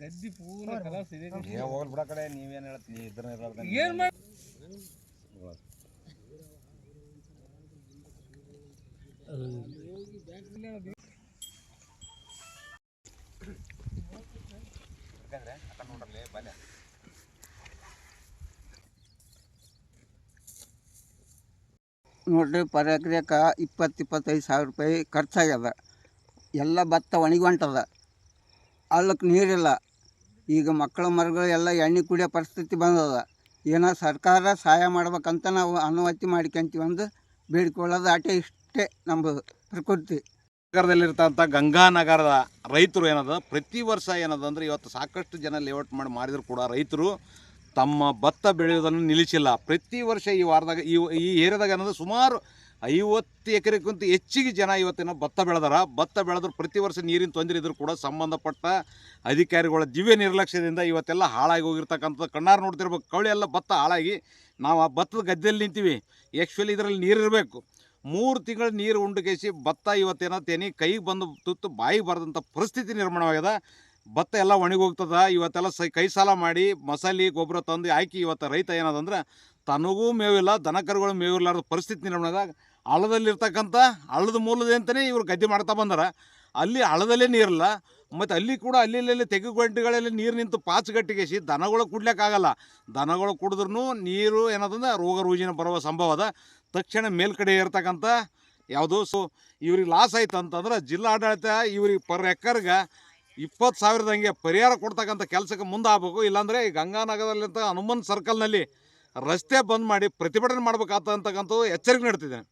ಗದ್ದಿ ಪೂರ ಕಲಾಸ್ ಇದೆ. ನೀವು ಹೋಗ್ಲಿ ಬಿಡ ಕಡೆ ನೀವೇನು ಹೇಳ್ತೀನಿ ಇದ್ರ ಇರ್ಲಾರ್ದ ಏನ್ ಮಾಡಿ ನೋಡ್ರಲ್ಲೇ ಬಲೆ ನೋಡ್ರಿ ಪರ್ ಎಕ್ರೆಕ ಇಪ್ಪತ್ತು ಇಪ್ಪತ್ತೈದು ಸಾವಿರ ರೂಪಾಯಿ ಖರ್ಚಾಗ್ಯದ ಎಲ್ಲ ಭತ್ತ ಒಣಗಿ ಹೊಂಟದ ಅಲ್ಲಕ್ಕೆ ನೀರಿಲ್ಲ. ಈಗ ಮಕ್ಕಳ ಮರಗಳು ಎಲ್ಲ ಎಣ್ಣೆ ಕುಡಿಯೋ ಪರಿಸ್ಥಿತಿ ಬಂದದ. ಏನೋ ಸರ್ಕಾರ ಸಹಾಯ ಮಾಡ್ಬೇಕಂತ ನಾವು ಅನುಮತಿ ಮಾಡ್ಕೊಂತೀವಿ ಒಂದು ಬೇಡಿಕೊಳ್ಳೋದು ಆಟೆ ಇಷ್ಟೇ ನಮ್ಮದು ಪ್ರಕೃತಿ. ನಗರದಲ್ಲಿರ್ತಂಥ ಗಂಗಾನಗರದ ರೈತರು ಏನದ, ಪ್ರತಿ ವರ್ಷ ಏನದ ಅಂದ್ರೆ ಇವತ್ತು ಸಾಕಷ್ಟು ಜನ ಲೇಔಟ್ ಮಾಡಿ ಮಾರಿದ್ರು ಕೂಡ ರೈತರು ತಮ್ಮ ಭತ್ತ ಬೆಳೆಯೋದನ್ನು ನಿಲ್ಲಿಸಿಲ್ಲ. ಪ್ರತಿ ವರ್ಷ ಈ ವಾರದಾಗ ಈ ಈ ಏರಿಯಾದಾಗ ಏನಂದ್ರೆ ಸುಮಾರು ಐವತ್ತು ಎಕರೆಗಿಂತ ಹೆಚ್ಚಿಗೆ ಜನ ಇವತ್ತಿನ ಭತ್ತ ಬೆಳೆದಾರ. ಭತ್ತ ಬೆಳೆದ್ರು ಪ್ರತಿ ವರ್ಷ ನೀರಿನ ತೊಂದರೆ ಇದ್ರೂ ಕೂಡ ಸಂಬಂಧಪಟ್ಟ ಅಧಿಕಾರಿಗಳ ದಿವ್ಯ ನಿರ್ಲಕ್ಷ್ಯದಿಂದ ಇವತ್ತೆಲ್ಲ ಹಾಳಾಗಿ ಹೋಗಿರ್ತಕ್ಕಂಥದ್ದು. ಕಣ್ಣಾರು ನೋಡ್ತಿರ್ಬೇಕು. ಕವಳಿ ಎಲ್ಲ ಭತ್ತ ಹಾಳಾಗಿ ನಾವು ಆ ಭತ್ತದ ಗದ್ದೆಯಲ್ಲಿ ನಿಂತೀವಿ. ಆ್ಯಕ್ಚುಲಿ ಇದರಲ್ಲಿ ನೀರಿರಬೇಕು ಮೂರು ತಿಂಗಳು ನೀರು ಉಂಡುಕೇಸಿ ಭತ್ತ ಇವತ್ತೇನ ತೆನಿ ಕೈಗೆ ಬಂದು ತುತ್ತು ಬಾಯಿಗೆ ಬರದಂಥ ಪರಿಸ್ಥಿತಿ ನಿರ್ಮಾಣವಾಗ್ಯದ. ಭತ್ತ ಎಲ್ಲ ಒಣಗಿ ಹೋಗ್ತದ ಇವತ್ತೆಲ್ಲ ಸೈ, ಕೈ ಸಾಲ ಮಾಡಿ ಮಸಾಲೆ, ಗೊಬ್ಬರ ತಂದು ಹಾಕಿ ಇವತ್ತು ರೈತ ಏನದಂದ್ರೆ ತನಗೂ ಮೇವಿಲ್ಲ, ದನಕರುಗಳು ಮೇವಿಲ್ಲಾರ್ದ ಪರಿಸ್ಥಿತಿ ನಿರ್ಮಾಣದಾಗ ಹಳ್ಳದಲ್ಲಿರ್ತಕ್ಕಂಥ ಹಳ್ಳದ ಮೂಲದ ಅಂತಲೇ ಇವರು ಗದ್ದೆ ಮಾಡ್ತಾ ಬಂದಾರ. ಅಲ್ಲಿ ಹಳ್ಳದಲ್ಲೇ ನೀರಿಲ್ಲ, ಮತ್ತು ಅಲ್ಲಿ ಕೂಡ ಅಲ್ಲಿ ತೆಗೆ ಗಂಟೆಗಳಲ್ಲಿ ನೀರು ನಿಂತು ಪಾಚು ಗಟ್ಟಿಗೆಸಿ ದನಗಳು ಕುಡ್ಲಿಕ್ಕಾಗಲ್ಲ. ದನಗಳು ಕುಡಿದ್ರೂ ನೀರು ಏನದಂದ್ರೆ ರೋಗ ರುಜಿನ ಬರುವ ಸಂಭವ ಅದ. ತಕ್ಷಣ ಮೇಲ್ಕಡೆ ಇರ್ತಕ್ಕಂಥ ಯಾವುದೋ ಸೊ, ಇವ್ರಿಗೆ ಲಾಸ್ ಆಯ್ತು ಅಂತಂದ್ರೆ ಜಿಲ್ಲಾಡಳಿತ ಇವ್ರಿಗೆ ಪರ್ ಎಕರ್ಗೆ ಇಪ್ಪತ್ತು ಸಾವಿರದಂಗೆ ಪರಿಹಾರ ಕೊಡ್ತಕ್ಕಂಥ ಕೆಲಸಕ್ಕೆ ಮುಂದೆ ಆಗಬೇಕು ಇಲ್ಲಾಂದರೆ ಈ ಗಂಗಾನಗರದಲ್ಲಿಂತ ಹನುಮನ್ ಸರ್ಕಲ್ನಲ್ಲಿ ರಸ್ತೆ ಬಂದ್ ಮಾಡಿ ಪ್ರತಿಭಟನೆ ಮಾಡ್ಬೇಕಾಗ್ತಕ್ಕಂಥದ್ದು ಎಚ್ಚರಿಕೆ ನೀಡ್ತಿದ್ದೇನೆ.